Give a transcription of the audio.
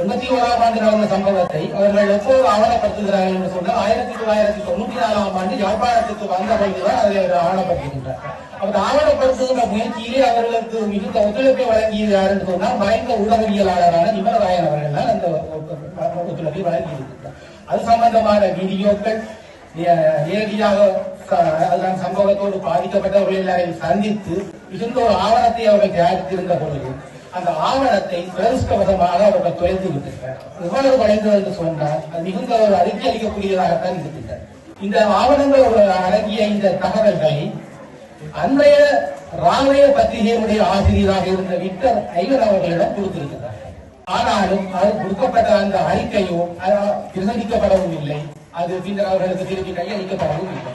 எண்பத்தி ஓராம் ஆண்டு நடந்த சம்பவத்தை அவர்கள் எப்போது ஆவணப்படுத்துகிறார்கள் என்று சொன்னால் ஆயிரத்தி தொள்ளாயிரத்தி தொண்ணூத்தி நாலாம் ஆண்டு யாழ்ப்பாணத்துக்கு வந்த பொழுதுதான் அதை அவர் ஆவணப்படுத்துகின்றார். அவர் ஆவணப்படுத்துகின்ற முயற்சியிலே அவர்களுக்கு மிகுந்த ஒத்துழைப்பை வழங்கியது யார் என்று சொன்னால் மறைந்த ஊடகவியலாளரான நிமரராயன் அவர்கள் தான் அந்த ஒத்துழைப்பை வழங்கியிருக்கிறார். அது சம்பந்தமான வீடியோக்கள் நேரடியாக அதுதான் சம்பவத்தோடு பாதிக்கப்பட்டவர்கள் எல்லாரையும் சந்தித்து மிகுந்த ஒரு ஆவணத்தை அவர்கள் தயாரித்திருந்த பொழுது அந்த ஆவணத்தை துரதிருஷ்டவசமாக அவர்கள் தொலைந்து விட்டிருக்கிறார் எவ்வளவு குறைந்தது என்று சொன்னால் அது மிகுந்த ஒரு அறிக்கை அளிக்கக்கூடியதாகத்தான் இருக்கின்றது இந்த ஆவணங்கள் அடங்கிய இந்த தகவல்களை அன்றைய ராமய பத்திரிகையினுடைய ஆசிரியராக இருந்த விக்டர் ஐவர் அவர்களிடம் கொடுத்திருக்கிறார். ஆனாலும் அது கொடுக்கப்பட்ட அந்த அறிக்கையோ பிரசங்கிக்கப்படவும் இல்லை. அது பின்னர் அவர்களுக்கு திருப்பி கையளிக்கப்படவும் இல்லை.